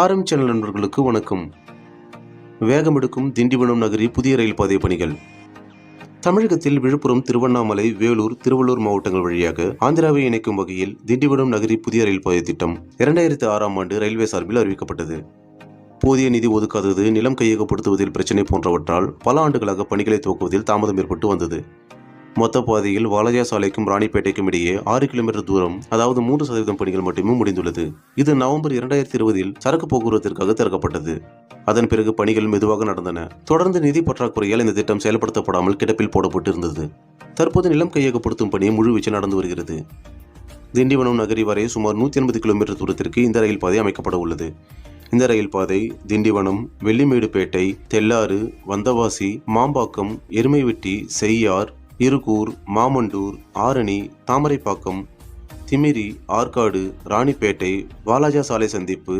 ஆரம் சேனல் நண்பர்களுக்கு வணக்கம். வேகமெடுக்கும் திண்டிவனம் நகரி புதிய ரயில் பாதை பணிகள். தமிழகத்தில் விழுப்புரம் திருவண்ணாமலை வேலூர் திருவள்ளூர் மாவட்டங்கள் வழியாக ஆந்திராவை இணைக்கும் வகையில் திண்டிவனம் நகரி புதிய ரயில் பாதை திட்டம் இரண்டாயிரத்தி ஆறாம் ஆண்டு ரயில்வே சார்பில் அறிவிக்கப்பட்டது. போதிய நிதி ஒதுக்காதது நிலம் கையகப்படுத்துவதில் பிரச்சினை போன்றவற்றால் பல ஆண்டுகளாக பணிகளை துவக்குவதில் தாமதம் ஏற்பட்டு வந்தது. மொத்த பாதையில் வாலஜா சாலைக்கும் ராணிப்பேட்டைக்கும் இடையே ஆறு கிலோமீட்டர் தூரம் அதாவது மூன்று சதவீதம் பணிகள் மட்டுமே முடிந்துள்ளது. இது நவம்பர் இரண்டாயிரத்தி இருபதில் சரக்கு போக்குவரத்திற்காக திறக்கப்பட்டது. அதன் பிறகு பணிகள் மெதுவாக நடந்தன. தொடர்ந்து நிதி பற்றாக்குறையால் இந்த திட்டம் செயல்படுத்தப்படாமல் கிடப்பில் போடப்பட்டிருந்தது. தற்போது நிலம் கையகப்படுத்தும் பணி முழுவீச்சில் நடந்து வருகிறது. திண்டிவனம் நகரி வரை சுமார் நூற்றி எண்பது கிலோமீட்டர் தூரத்திற்கு இந்த ரயில் பாதை அமைக்கப்பட உள்ளது. இந்த ரயில் பாதை திண்டிவனம் வெள்ளிமேடுபேட்டை தெல்லாறு வந்தவாசி மாம்பாக்கம் எருமைவெட்டி செய்யார் இருகூர் மாமண்டூர் ஆரணி தாமரைப்பாக்கம் திமிரி ஆற்காடு ராணிப்பேட்டை வாலாஜா சாலை சந்திப்பு